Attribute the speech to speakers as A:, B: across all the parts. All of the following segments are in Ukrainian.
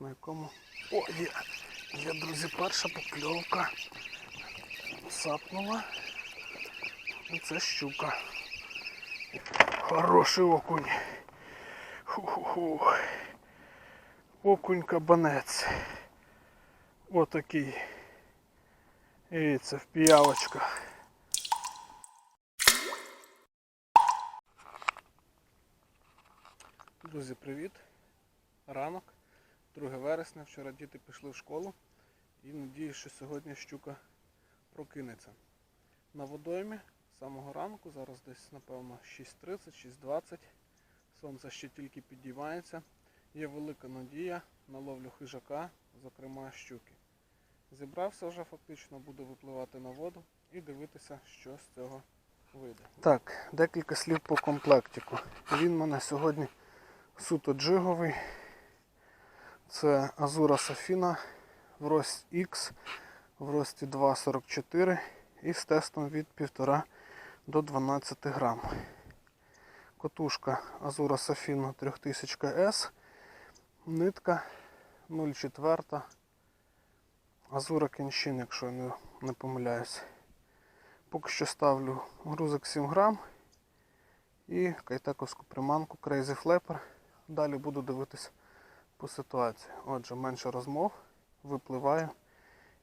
A: на якому... О, є, є, друзі, перша покльовка. Сапнула. І це щука. Хороший окунь. Ху-ху-ху. Окунь кабанець. Отакий. І це в піявочках. Друзі, привіт! Ранок, 2 вересня. Вчора діти пішли в школу і надіюсь, що сьогодні щука прокинеться. На водоймі з самого ранку, зараз десь, напевно, 6.30, 6.20. Сонце ще тільки підіймається. Є велика надія на ловлю хижака, зокрема щуки. Зібрався вже фактично, буду випливати на воду і дивитися, що з цього вийде. Так, декілька слів по комплектику. Він мене сьогодні суто джиговий. Це Азура Софіна в рості X, в рості 2,44 і з тестом від 1,5 до 12 грам. Котушка Азура Софіна 3000 S, нитка 0,4. Азура Кеншин, якщо я не, не помиляюсь. Поки що ставлю грузик 7 грам і кайтековську приманку Crazy Flapper. Далі буду дивитися по ситуації. Отже, менше розмов, випливаю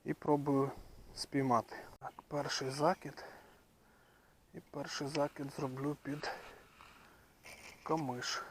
A: і пробую спіймати. Так, перший закид. І перший закид зроблю під камиш.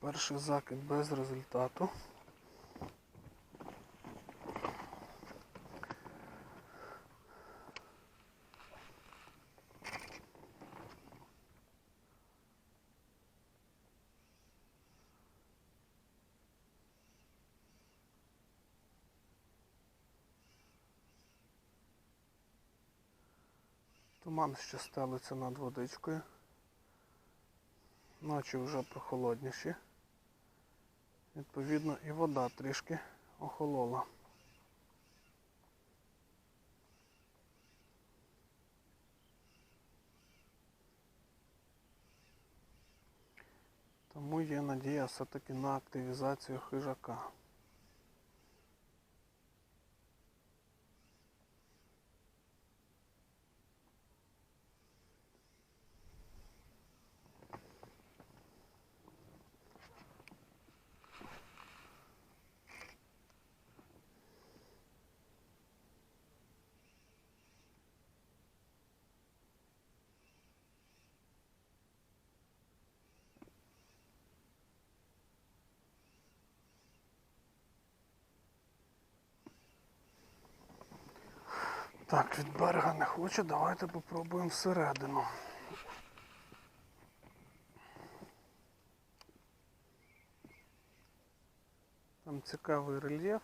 A: Перший закид без результату. Туман ще стелиться над водичкою. Ночі вже прохолодніші. Відповідно, і вода трішки охолола. Тому є надія все-таки на активізацію хижака. Так, від берега не хоче, давайте попробуємо всередину. Там цікавий рельєф.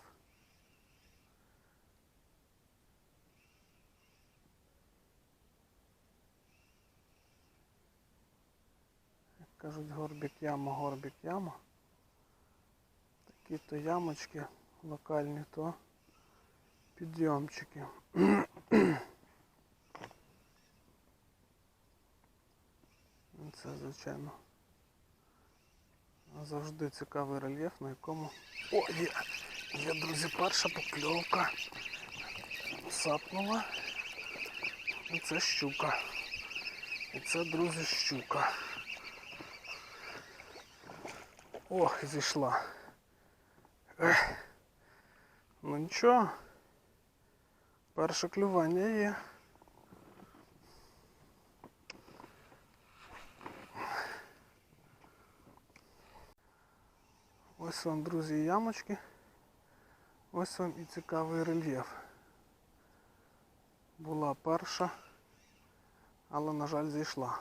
A: Як кажуть, горбик яма, горбик яма. Такі то ямочки локальні, то підйомчики. Це, звичайно, завжди цікавий рельєф, на якому... О, є, є, друзі, перша покльовка. Сапнула. І це щука. І це, друзі, щука. Ох, зійшла. Ех. Ну нічого. Перше клювання є. Ось вам, друзі, ямочки. Ось вам і цікавий рельєф. Була перша, але, на жаль, зійшла.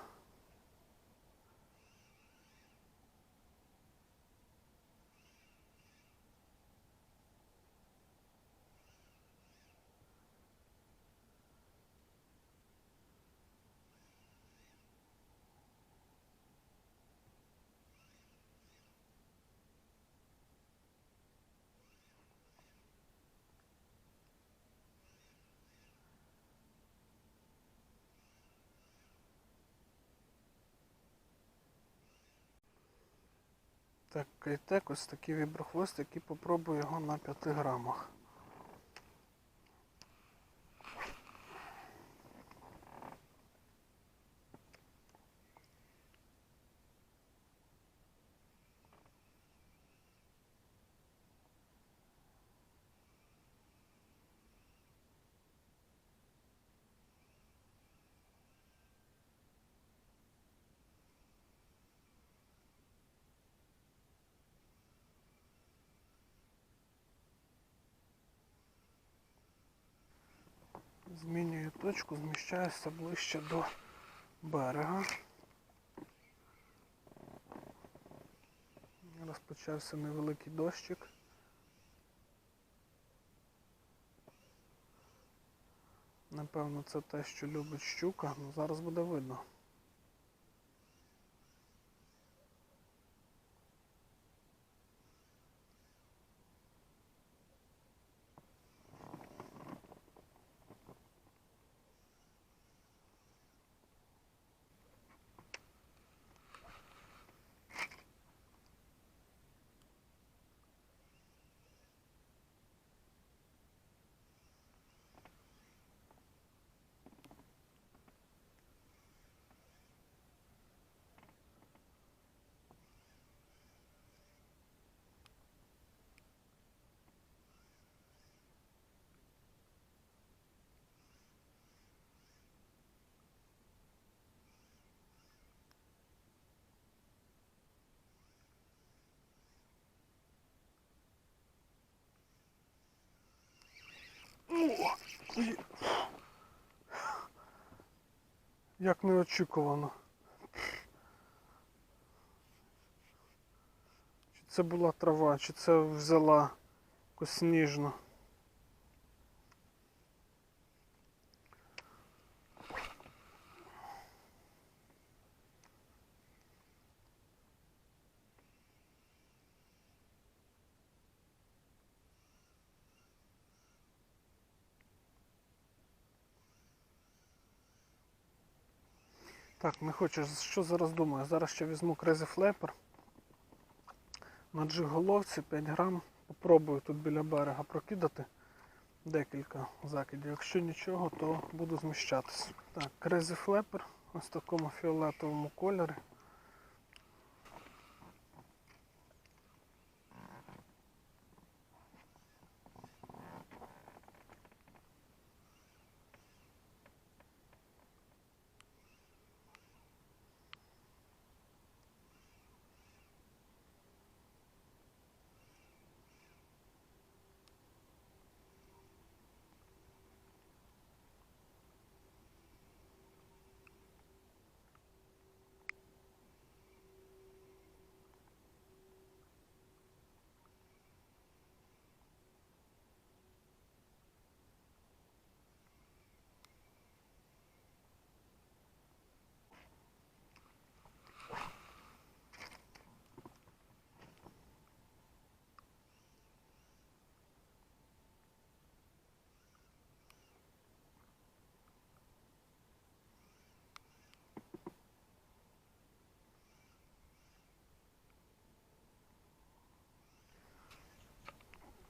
A: Так, кайтек, ось такий віброхвост, який попробую його на 5 грамах. Змінюю точку, зміщаюся ближче до берега. Розпочався невеликий дощик. Напевно, це те, що любить щука, але зараз буде видно. Як неочікувано. Чи це була трава, чи це взяла якось сніжно. Так, не хочу. Що зараз думаю? Зараз ще візьму Crazy Flapper. На джиг-головці 5 грам. Попробую тут біля берега прокидати декілька закидів. Якщо нічого, то буду зміщатись. Так, Crazy Flapper ось в такому фіолетовому кольорі.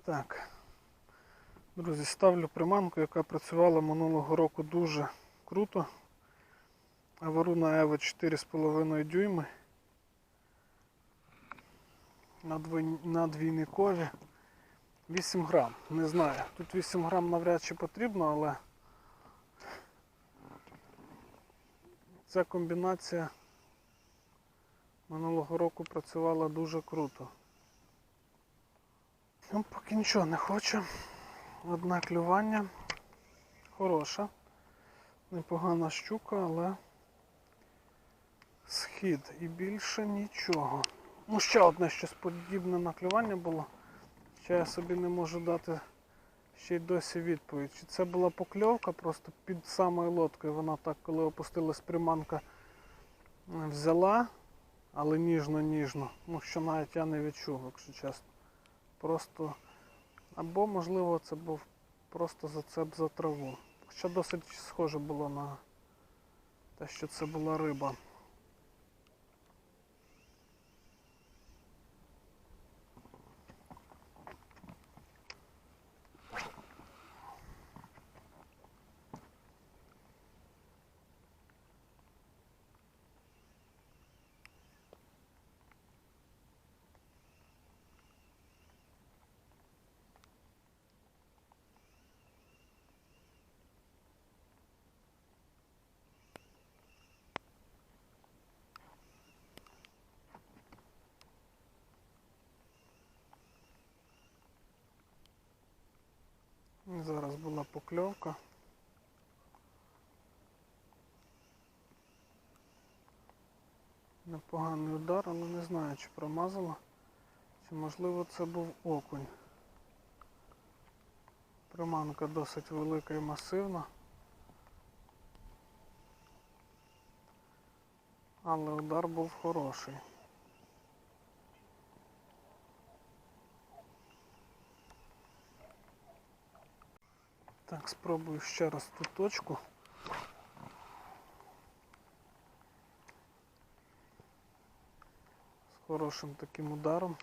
A: Так. Друзі, ставлю приманку, яка працювала минулого року дуже круто. Аваруна Ева 4,5 дюйми. На двійникові 8 грам. Не знаю. Тут 8 грам навряд чи потрібно, але ця комбінація минулого року працювала дуже круто. Ну, поки нічого не хочу. Одне клювання. Хороша. Непогана щука, але схід і більше нічого. Ну, ще одне щось подібне на клювання було. Ще я собі не можу дати ще й досі відповідь. Чи це була покльовка просто під самою лодкою. Вона так, коли опустилась приманка, взяла, але ніжно-ніжно. Ну, що навіть я не відчув, якщо чесно. Просто. Або, можливо, це був просто зацеп за траву. Хоча досить схоже було на те, що це була риба. Зараз була покльовка. Непоганий удар, але не знаю, чи промазала, чи можливо це був окунь. Приманка досить велика і масивна. Але удар був хороший. Так, спробую ще раз ту точку. З хорошим таким ударом.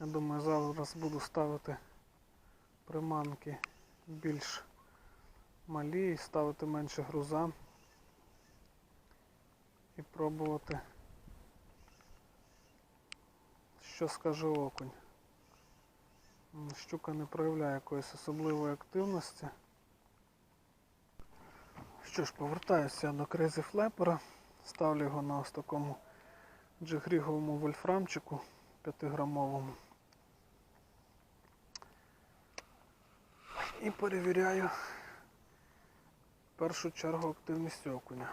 A: Я думаю, зараз буду ставити приманки більш малі і ставити менше груза і пробувати, що скаже окунь. Щука не проявляє якоїсь особливої активності. Що ж, повертаюся до Crazy Flapper, ставлю його на ось такому джигріговому вольфрамчику 5-грамовому. І перевіряю першу чергу активність окуня.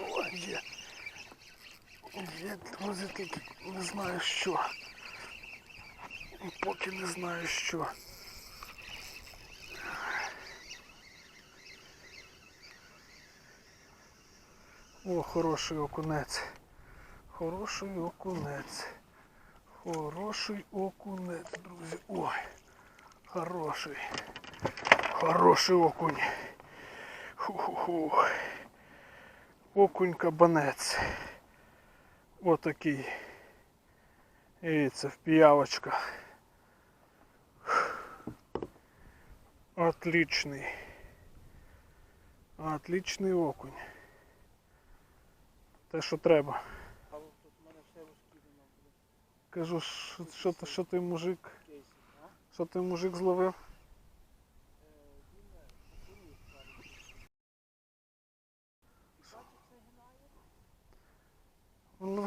A: О, є. Є, друзі, тільки не знаю що. Поки не знаю що. О, хороший окунець. Хороший окунець. Хороший окунець, друзі. Ой. Хороший. Хороший окунь. Ху-ху-ху. Окунь кабанець. Отакий. І це в піявочках. Отличний. Отличний окунь. Те, що треба. Кажу, що, що, ти- що той мужик, що той мужик зловив?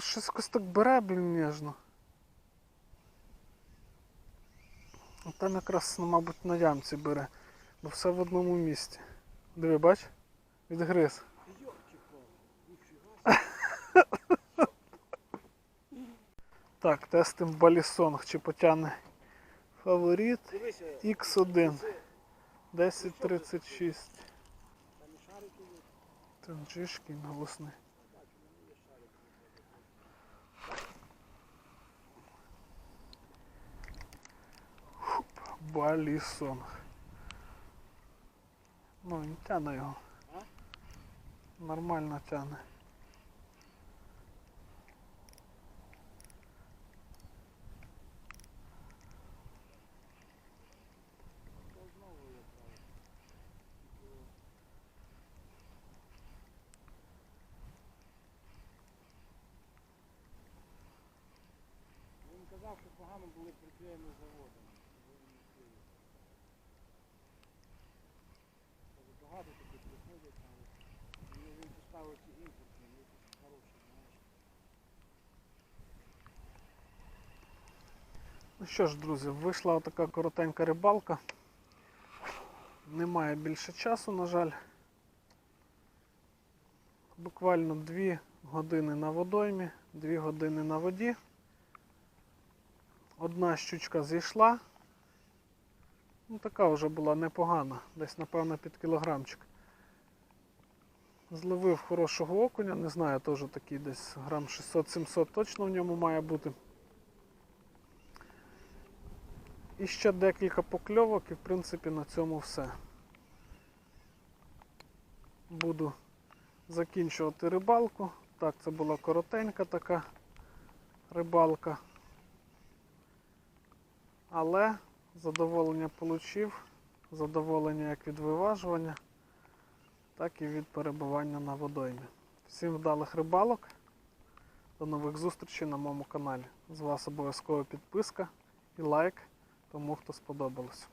A: Щось якось так бере, блін, ніжно. А Там якраз, ну, мабуть, на ямці бере, бо все в одному місці. Диви, бач? Відгриз. Так, тестим балісонг, чи потягне фаворит
B: Дивися,
A: X1 1036.
B: там і шарики є.
A: Танчишки голосний. Балісонг. Ну, він тяне його.
B: А?
A: Нормально тяне.
B: То знову є правда. Він казав, що погано були приклеєні заводом.
A: Ну що ж, друзі, вийшла така коротенька рибалка. Немає більше часу, на жаль. Буквально 2 години на водоймі, 2 години на воді. Одна щучка зійшла. Ну, така вже була непогана, десь, напевно, під кілограмчик. Зловив хорошого окуня, не знаю, теж такий десь грам 600-700 точно в ньому має бути. І ще декілька покльовок, і в принципі на цьому все. Буду закінчувати рибалку. Так, це була коротенька така рибалка. Але задоволення отримав. Задоволення як від виважування, так і від перебування на водоймі. Всім вдалих рибалок. До нових зустрічей на моєму каналі. З вас обов'язково підписка і лайк тому, хто сподобалось.